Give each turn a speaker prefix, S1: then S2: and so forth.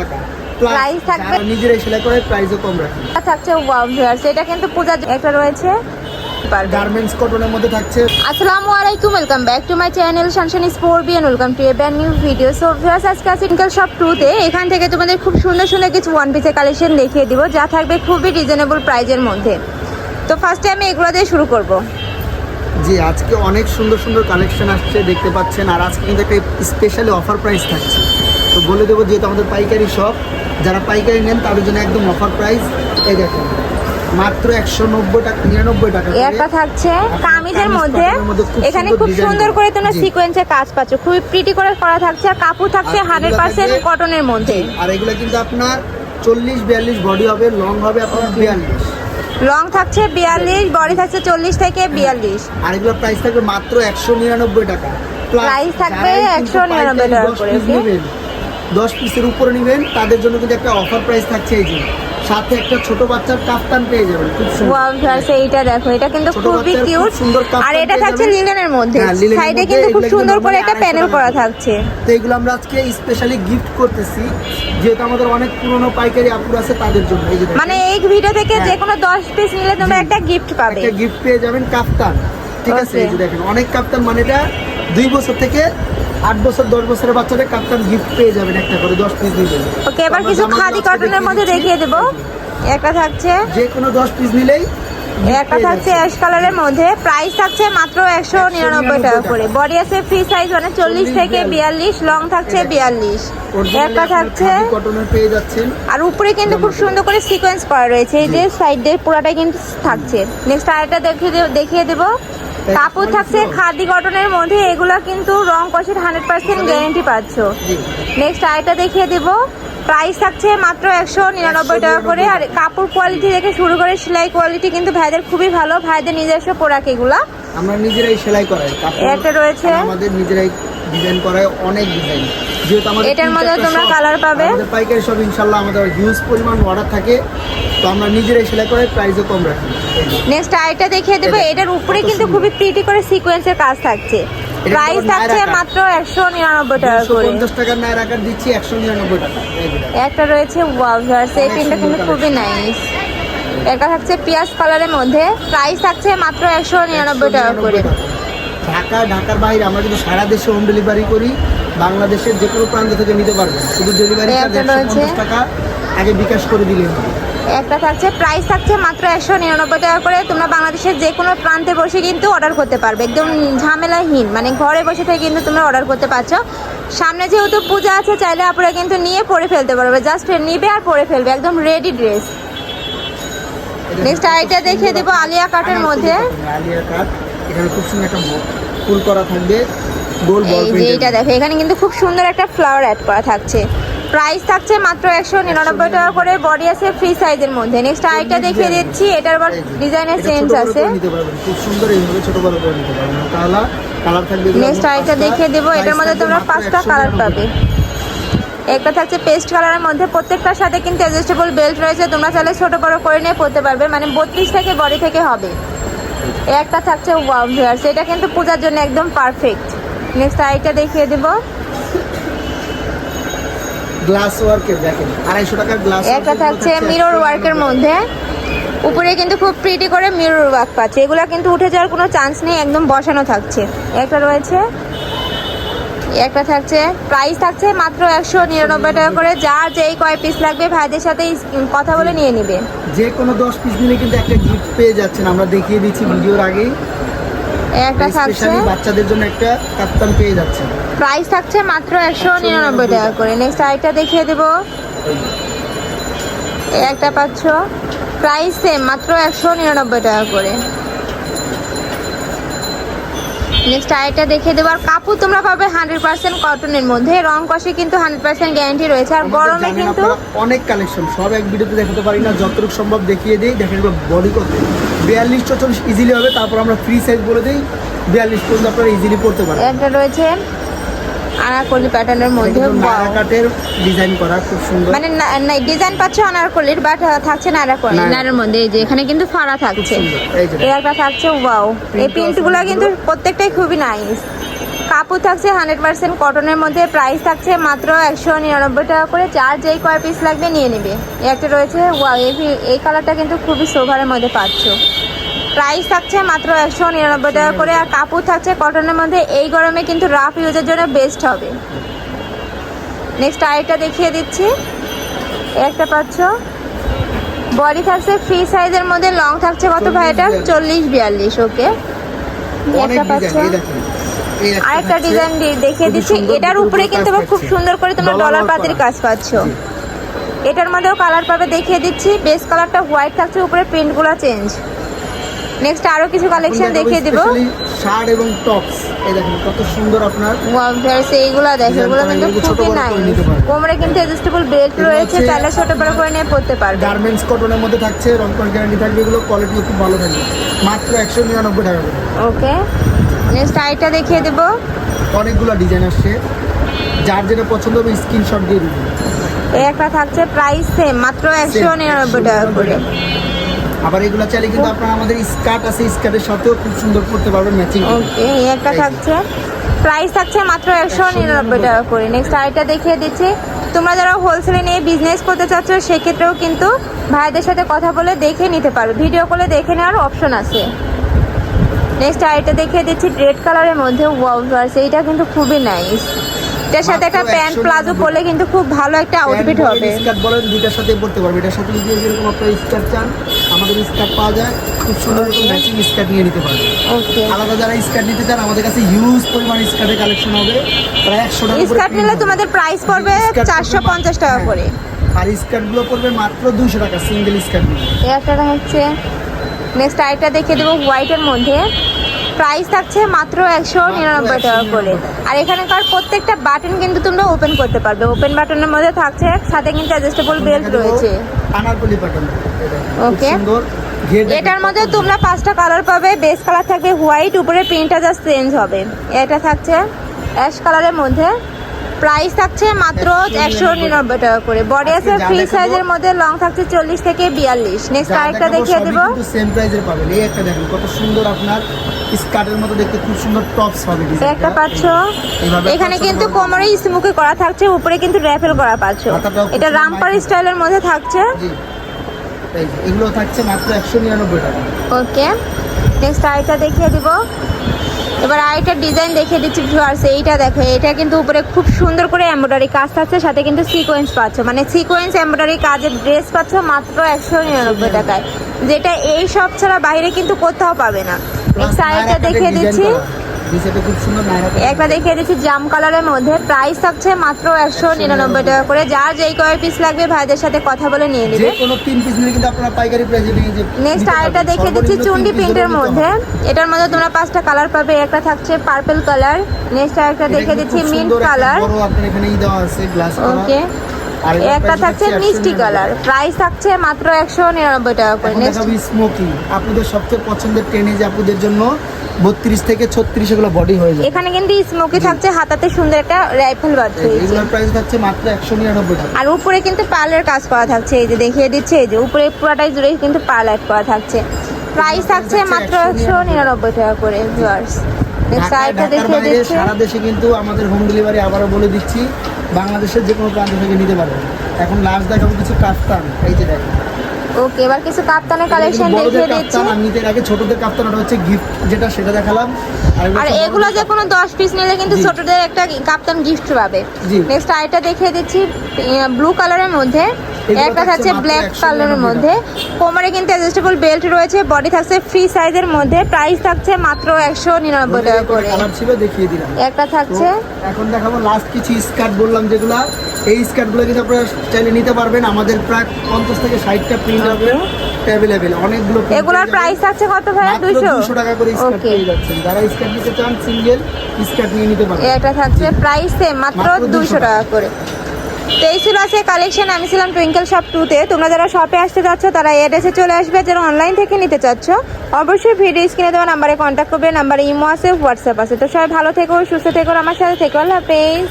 S1: টাকা।
S2: Price থাকবে?
S1: নিজেরাই সেলাই করে প্রাইসও কম রাখি।
S2: থাকছে ওয়াও ভিউয়ার্স এটা কিন্তু জন্য একটা রয়েছে।
S1: গার্মেন্টস কটনের মধ্যে থাকছে।
S2: আসসালামু আলাইকুম welcome back to my channel শানশান sport B welcome to a brand new video so viewers আজকে আছে ইনকাল শপ টুতে এখান থেকে তোমাদের খুব সুন্দর সুন্দর কিছু ওয়ান পিসের কালেকশন দেখিয়ে দিব যা থাকবে খুবই রিজনেবল প্রাইজের মধ্যে। তো ফার্স্টে আমি এগুলো দিয়ে শুরু করব।
S1: জি আজকে অনেক সুন্দর সুন্দর কালেকশন আসছে দেখতে পাচ্ছেন। আর আজকে কিন্তু একটা স্পেশালি অফার প্রাইস থাকছে। তো বলে দেবো যেহেতু আমাদের পাইকারি শপ যারা পাইকারি নেন তাদের জন্য একদম অফার প্রাইস এই দেখেন মাত্র একশো নব্বই টাকা নিরানব্বই টাকা।
S2: একটা থাকছে কামিজের মধ্যে। এখানে খুব সুন্দর
S1: করে।
S2: তোমরা। সিকোয়েন্সের কাজ পাচ্ছ। খুবই প্রিটি করে করা থাকছে আর কাপড় থাকছে হান্ড্রেড পার্সেন্ট কটনের মধ্যে।
S1: আর এগুলো কিন্তু আপনার চল্লিশ বিয়াল্লিশ বডি হবে লং হবে আপনার বিয়াল্লিশ।
S2: লং থাকছে বিয়াল্লিশ বডি থাকছে চল্লিশ থেকে বিয়াল্লিশ।
S1: আর এগুলো প্রাইস থাকবে মাত্র একশো নিরানব্বই টাকা।
S2: Price থাকবে 199
S1: পাইকারি
S2: টাকা করে,
S1: দশ পিসের উপরে নেবেন তাদের জন্য কিন্তু একটা অফার প্রাইস থাকছে এই যে। সাথে একটা ছোট বাচ্চার কাফতান পেয়ে যাবেন খুব সুন্দর।
S2: ওয়াও ভিউয়ার্স এইটা দেখো এটা কিন্তু খুবই
S1: খুব
S2: কিউট
S1: সুন্দর
S2: আর এটা থাকছে। লিলেনের মধ্যে।
S1: হ্যাঁ,
S2: সাইডে কিন্তু খুব সুন্দর করে একটা প্যানেল করা থাকছে।
S1: তো এগুলো আমরা আজকে স্পেশালি গিফট করতেছি যেহেতু আমাদের অনেক পুরনো পাইকারি আপুর আছে তাদের জন্য। এই
S2: মানে এই ভিডিও থেকে
S1: হ্যাঁ।
S2: যে কোনো দশ পিস নিলে তোমরা একটা গিফট পাবে।
S1: একটা গিফট পেয়ে যাবেন কাফতান। ঠিক আছে এই যে দেখেন অনেক কাপ্তান মানে এটা দুই বছর থেকে আট বছর দশ বছরের বাচ্চাদের কাপ্তান গিফট পেয়ে যাবেন একটা করে দশ পিস নিবেন
S2: ওকে এবার কিছু খাদি কটনের মধ্যে দেখিয়ে দেবো। একটা থাকছে।
S1: যে কোনো দশ পিস নিলেই
S2: একটা থাকছে অ্যাশ কালারের মধ্যে। প্রাইস থাকছে মাত্র একশো নিরানব্বই টাকা করে। বডি আছে ফ্রি সাইজ মানে চল্লিশ থেকে বিয়াল্লিশ। লং থাকছে বিয়াল্লিশ। একটা থাকছে। আর উপরে কিন্তু খুব সুন্দর করে সিকোয়েন্স করা রয়েছে। এই যে সাইড দিয়ে পুরাটাই কিন্তু থাকছে। নেক্সট আরেকটা দেখিয়ে দেখিয়ে দেবো। কাপড় থাকছে খাদি কটনের মধ্যে এগুলা কিন্তু রং কষের হান্ড্রেড পার্সেন্ট গ্যারেন্টি পাচ্ছ। নেক্সট আরেকটা দেখিয়ে দেব। প্রাইস থাকছে মাত্র একশো নিরানব্বই টাকা করে আর কাপড় কোয়ালিটি থেকে শুরু করে সেলাই কোয়ালিটি কিন্তু ভাইদের খুবই ভালো ভাইদের নিজস্ব প্রোডাক্ট এগুলা।
S1: আমরা নিজেরাই সেলাই করাই
S2: একটা রয়েছে।
S1: আমাদের নিজেরাই ডিজাইন করায় অনেক ডিজাইন
S2: এটার মধ্যে তোমরা colour পাবে।
S1: আমাদের পাইকারি সব ইনশাল্লাহ আমাদের হিউজ পরিমাণ অর্ডার থাকে। তো আমরা নিজেরাই সেলাই করে প্রাইসও কম রাখি।
S2: নেক্সট আরেকটা দেখিয়ে দেবো এটার উপরে কিন্তু খুবই প্রিটি করে সিকোয়েন্সের কাজ থাকছে।
S1: এটা
S2: প্রাইস থাকছে মাত্র একশো নিরানব্বই টাকা করে।
S1: পঞ্চাশ টাকার নায় রাখার দিচ্ছি একশো নিরানব্বই টাকা।
S2: একটা রয়েছে ওয়াও ভিউয়ার্স এই প্রিন্টটা কিন্তু খুবই নাইস একটা থাকছে পিয়াজ কালারের মধ্যে। প্রাইস থাকছে মাত্র একশো নিরানব্বই টাকা করে।
S1: ঢাকা ঢাকার বাইরে আমরা কিন্তু সারা দেশে হোম ডেলিভারি করি। বাংলাদেশের যে কোনো প্রান্ত থেকে নিতে পারবেন। শুধু ডেলিভারি টাকা আগে বিকাশ করে দিলেন
S2: একটা থাকছে প্রাইস থাকছে মাত্র একশো নিরানব্বই টাকা করে। তোমরা বাংলাদেশের যে কোনো প্রান্তে বসে কিন্তু অর্ডার করতে পারবে। একদম ঝামেলাহীন মানে ঘরে বসে থেকে কিন্তু তোমরা অর্ডার করতে পারছ। সামনে যেহেতু পূজা আছে চাইলে আপনারা কিন্তু নিয়ে পরে ফেলতে পারবে। জাস্ট নিবে আর পরে ফেলবে একদম রেডি ড্রেস Next আরেকটা দেখিয়ে দেবো আলিয়া কাটের মধ্যে।
S1: আলিয়া কাট এখানে খুব সুন্দর একটা ফুল করা থাকবে। গোল বল
S2: এই যে এটা দেখো এখানে কিন্তু খুব সুন্দর একটা ফ্লাওয়ার অ্যাড করা থাকছে। প্রাইস থাকছে মাত্র একশো নিরানব্বই টাকা করে বডি আছে ফ্রি সাইজের মধ্যে। নেক্সট আরেকটা দেখিয়ে দিচ্ছি এটার আবার ডিজাইনের চেঞ্জ আছে।
S1: খুব সুন্দর এইভাবে ছোট বড় করে নিতে পারবেন। তাহলে কালার থাকবে এগুলো
S2: নেক্সট আরেকটা দেখিয়ে দেবো এটার মধ্যে তোমরা পাঁচটা কালার পাবে। একটা থাকছে পেস্ট কালারের মধ্যে প্রত্যেকটার সাথে কিন্তু অ্যাডজাস্টেবল বেল্ট রয়েছে তোমরা চাইলে ছোট বড় করে নিয়ে পড়তে পারবে মানে বত্রিশ থেকে বডি থেকে হবে। একটা থাকছে ওয়াও ভিউয়ার্স এটা কিন্তু পূজার জন্য একদম পারফেক্ট নেক্সট আরেকটা দেখিয়ে দেবো।
S1: গ্লাস ওয়ার্কের দেখেন আড়াইশো টাকার গ্লাস
S2: একটা থাকছে মিরর ওয়ার্কের মধ্যে। উপরে কিন্তু খুব প্রিটি করে মিরর ওয়ার্ক পাচ্ছে। এগুলো কিন্তু উঠে যাওয়ার কোনো চান্স নেই একদম বসানো থাকছে। একটা রয়েছে একটা থাকছে প্রাইস থাকছে মাত্র একশো নিরানব্বই টাকা করে। যার যেই কয় পিস লাগবে ভাইদের সাথে কথা বলে নিয়ে নেবে।
S1: যে কোনো দশ পিস নিলে কিন্তু একটা গিফট পেয়ে যাচ্ছেন। আমরা দেখিয়ে দিচ্ছি ভিডিওর আগেই।
S2: একটা থাকছে।
S1: বাচ্চাদের জন্য একটা কাপ্তান পেয়ে যাচ্ছে
S2: প্রাইস থাকছে মাত্র একশো নিরানব্বই টাকা করে। নেক্সট আরেকটা দেখিয়ে দেবো। একটা পাচ্ছ। প্রাইস সেম মাত্র একশো নিরানব্বই টাকা করে। নেক্সট আরেকটা দেখে দেবো। আর কাপড় তোমরা পাবে হান্ড্রেড পার্সেন্ট কটনের মধ্যে। রং কষে কিন্তু হান্ড্রেড পার্সেন্ট গ্যারান্টি রয়েছে। আর গরমে কিন্তু
S1: অনেক কালেকশন সব এক ভিডিওতে দেখাতে পারি না। যতটুকু সম্ভব দেখিয়ে দিই দেখেন বডি কত। বিয়াল্লিশ চল্লিশ ইজিলি হবে তারপর আমরা ফ্রি সাইজ বলে দিই। বিয়াল্লিশ পর্যন্ত আপনারা ইজিলি পড়তে পারেন
S2: একটা রয়েছে আনারকলি প্যাটার্নের মধ্যে।
S1: কাটের ডিজাইন করা খুব সুন্দর।
S2: মানে ডিজাইন পাচ্ছ আনারকলির বাট থাকছে নারাকলি
S1: নায়রা।
S2: নারের মধ্যে এই যে এখানে কিন্তু ফাড়া থাকছে।
S1: সুন্দর এই যে।
S2: এর একটা থাকছে ওয়াও এই প্রিন্টগুলো কিন্তু প্রত্যেকটাই খুবই নাইস কাপড় থাকছে হান্ড্রেড পার্সেন্ট কটনের মধ্যে প্রাইস থাকছে মাত্র একশো নিরানব্বই টাকা করে। যার যেই কয় পিস লাগবে নিয়ে নেবে। একটা রয়েছে ওয়াও এই এই কালারটা কিন্তু খুবই সোভারের মধ্যে পাচ্ছ। প্রাইস থাকছে মাত্র একশো নিরানব্বই টাকা করে আর কাপড় থাকছে কটনের মধ্যে। এই গরমে কিন্তু রাফ ইউজের জন্য বেস্ট হবে। নেক্সট আরেকটা দেখিয়ে দিচ্ছি। একটা পাচ্ছ। বডি থাকছে ফ্রি সাইজের মধ্যে লং থাকছে কত ভাই এটা চল্লিশ বিয়াল্লিশ ওকে একটা পাচ্ছ। আরেকটা ডিজাইন দেখিয়ে দিচ্ছি। এটার উপরে কিন্তু খুব সুন্দর করে তোমরা ডলার পাতির কাজ পাচ্ছ। এটার মধ্যেও কালার পাবে দেখিয়ে দিচ্ছি। বেস কালারটা হোয়াইট থাকছে উপরে প্রিন্টগুলো চেঞ্জ নেক্সট আরও কিছু কালেকশন দেখিয়ে দিব।
S1: শার্ট এবং টপস এই দেখেন কত সুন্দর আপনার।
S2: ওয়াও এইগুলা এইগুলো
S1: Design
S2: এগুলো কিন্তু খুবই
S1: বড়
S2: নাই কোমরে কিন্তু অ্যাডজাস্টেবল বেল্ট রয়েছে তাহলে ছোট বড় করে নিয়ে পড়তে পারবে।
S1: গার্মেন্টস কটনের মধ্যে থাকছে রং রংকন গ্যারান্টি থাকবে এগুলো কোয়ালিটিও খুব ভালো থাকবে মাত্র একশো নিরানব্বই টাকা করে।
S2: ওকে নেক্সট আইটা দেখিয়ে দেব।
S1: অনেকগুলো ডিজাইন আসছে। যার যেটা পছন্দ হবে স্ক্রিনশট দিয়ে দিবেন।
S2: এই একটা থাকছে প্রাইস সেম মাত্র একশো নিরানব্বই টাকা করে।
S1: আবার এগুলো চাইলে কিন্তু আপনার আমাদের স্কার্ট আছে স্কার্টের সাথেও খুব সুন্দর করতে পারবেন ম্যাচিং
S2: ওকে একটা থাকছে। প্রাইস থাকছে মাত্র একশো নিরানব্বই টাকা করে। নেক্সট আরেকটা দেখিয়ে দিচ্ছি। তোমরা যারা হোলসেলে নিয়ে বিজনেস করতে চাচ্ছ সেক্ষেত্রেও কিন্তু ভাইদের সাথে কথা বলে দেখে নিতে পারো। ভিডিও কলে দেখে নেওয়ার অপশন আছে। নেক্সট আরেকটা দেখিয়ে দিচ্ছি রেড কালারের মধ্যে আছে এইটা কিন্তু খুবই নাইস এটার সাথে একটা প্যান্ট প্লাজো পরলে কিন্তু খুব ভালো একটা আউটফিট হবে।
S1: স্কার্ট বলেন দুইটার সাথে পড়তে পারবে। এটার সাথে যদি আপনার স্কার্ট চান আমাদের স্কার্ট পাওয়া যায় খুব সুন্দর রকম ম্যাচিং স্কার্ট নিয়ে নিতে পারবে।
S2: ওকে
S1: আলাদা যারা স্কার্ট নিতে চান আমাদের কাছে হিউজ পরিমাণ স্কার্টের কালেকশন হবে। প্রায় একশো টাকা
S2: স্কার্ট নিলে তোমাদের প্রাইস পড়বে চারশো পঞ্চাশ টাকা
S1: হ্যাঁ।
S2: করে।
S1: আর স্কার্ট স্কার্টগুলো পড়বে মাত্র দুশো টাকা সিঙ্গেল স্কার্ট
S2: এই একটা হচ্ছে নেক্সট আইটা দেখে দেবো হোয়াইটের মধ্যে। প্রাইস থাকছে মাত্র একশো নিরানব্বই টাকা করে। আর এখানকার প্রত্যেকটা বাটন কিন্তু তোমরা ওপেন করতে পারবে। ওপেন বাটনের মধ্যে থাকছে সাথে কিন্তু অ্যাডজাস্টেবল বেল্ট রয়েছে।
S1: ওকে.
S2: এটার মধ্যে তোমরা পাঁচটা কালার পাবে। বেস কালার থাকবে হোয়াইট উপরে প্রিন্টটা জাস্ট চেঞ্জ হবে। এটা থাকছে অ্যাশ কালারের মধ্যে। প্রাইস থাকছে মাত্র একশো নিরানব্বই টাকা করে। বডি আছে ফ্রি সাইজের মধ্যে লং থাকছে চল্লিশ থেকে বিয়াল্লিশ। নেক্সট আরেকটা দেখিয়ে দেবো।
S1: সেম প্রাইসের পাবেন। এই একটা দেখেন কত সুন্দর আপনার স্কার্টের মতো দেখতে খুব সুন্দর টপস হবে
S2: একটা পাচ্ছ? এখানে কিন্তু কোমরে স্মুকে করা থাকছে উপরে কিন্তু র্যাফেল করা পাচ্ছ। এটা রামপার স্টাইলের মধ্যে
S1: এগুলো থাকছে মাত্র একশো নিরানব্বই টাকা।
S2: ওকে নেক্সট আইটা দেখিয়ে দিব। এবার আইটার ডিজাইন দেখিয়ে দিচ্ছি ভিউয়ার্স এইটা দেখো এটা কিন্তু উপরে খুব সুন্দর করে এমব্রয়ডারি কাজ থাকছে সাথে কিন্তু সিকোয়েন্স পাচ্ছ। মানে সিকোয়েন্স এমব্রয়ডারি কাজের ড্রেস পাচ্ছ মাত্র একশো নিরানব্বই টাকায়। যেটা এই সব ছাড়া বাইরে কিন্তু কোথাও পাবে না। নেক্সট আইটা দেখিয়ে দিচ্ছি। একটা দেখিয়ে দিচ্ছি জাম কালারের মধ্যে প্রাইস থাকছে মাত্র একশো নিরানব্বই টাকা করে। যার যেই কয় পিস লাগবে ভাইদের সাথে কথা বলে নিয়ে নেবে। নেক্সট আরেকটা। দেখিয়ে দিচ্ছি চুন্ডি প্রিন্টের মধ্যে। এটার মধ্যে তোমরা পাঁচটা কালার পাবে একটা থাকছে পার্পল কালার নেক্সট আরেকটা দেখিয়ে দিচ্ছি মিন্ট কালার ওকে একটা থাকছে মিষ্টি কালার। প্রাইস থাকছে মাত্র একশো নিরানব্বই টাকা করে।
S1: স্মোকি আপনাদের সবচেয়ে পছন্দের টেনিজ আপুদের জন্য বত্রিশ থেকে ছত্রিশ এগুলো বডি হয়ে যায়
S2: এখানে কিন্তু স্মোকি থাকছে হাতাতে সুন্দর একটা রাইফেল হয়েছে
S1: এগুলোর প্রাইস থাকছে মাত্র একশো নিরানব্বই টাকা।
S2: আর উপরে কিন্তু পার্লের কাজ করা থাকছে এই যে দেখিয়ে দিচ্ছে এই যে উপরে পুরাটাই জুড়ে কিন্তু পার্লার করা থাকছে। প্রাইস থাকছে মাত্র একশো নিরানব্বই। টাকা করে ভিউয়ার্স দেখিয়ে দিচ্ছে।
S1: সারা দেশে কিন্তু আমাদের হোম ডেলিভারি আবারও বলে দিচ্ছি বাংলাদেশের যে কোনো প্রান্ত থেকে নিতে পারবেন এখন লাস্ট দেখাবো কিছু কাফতান, এই যে দেখেন।
S2: ওকে এবার কিছু কাপ্তানের কালেকশন দেখিয়ে দিচ্ছি।
S1: আমি এর আগে ছোটদের কাপ্তান ওটা হচ্ছে গিফট যেটা সেটা দেখালাম। আর
S2: এগুলো যে কোনো দশ পিস নিলে কিন্তু ছোটদের একটা কাপ্তান গিফট পাবে। নেক্সট আরেকটা দেখিয়ে দিচ্ছি ব্লু কালারের মধ্যে। একটা
S1: থাকছে
S2: ব্ল্যাক কালারের মধ্যে। কোমরে কিন্তু অ্যাডজাস্টেবল বেল্ট রয়েছে বডি থাকছে ফ্রি সাইজের মধ্যে। প্রাইস থাকছে মাত্র একশো নিরানব্বই টাকা করে
S1: ছিল দেখিয়ে দিলাম।
S2: একটা থাকছে।
S1: এখন দেখাবো লাস্ট কিছু স্কার্ট বললাম যেগুলা। এই স্কার্টগুলো কিন্তু আপনারা চাইলে নিতে পারবেন। আমাদের প্রায় পঞ্চাশ থেকে ষাটটা প্রিন্ট হবে অ্যাভেলেবেল অনেকগুলো
S2: এগুলোর প্রাইস থাকছে কত ভাইয়া?
S1: মাত্র 200 টাকা করে স্কার্ট পেয়ে যাচ্ছেন। যারা স্কার্ট নিতে চান সিঙ্গেল স্কার্ট নিয়ে নিতে পারবেন
S2: একটা থাকছে প্রাইস সেম মাত্র
S1: মাত্র 200
S2: টাকা। করে। তো এই ছিল আছে কালেকশন আমি ছিলাম টুইঙ্কেল শপ টুতে তোমরা যারা শপে আসতে চাচ্ছ তারা এড্রেসে চলে আসবে। যারা অনলাইন থেকে নিতে চাচ্ছ অবশ্যই ভিডিও স্ক্রিনে দেওয়া নাম্বারে কন্ট্যাক্ট করবে। নাম্বারে ইমো আছে হোয়াটসঅ্যাপ আছে। তো সবাই ভালো থেকো সুস্থ থেকো আমার সাথে থেকো। আল্লাহ হাফেজ।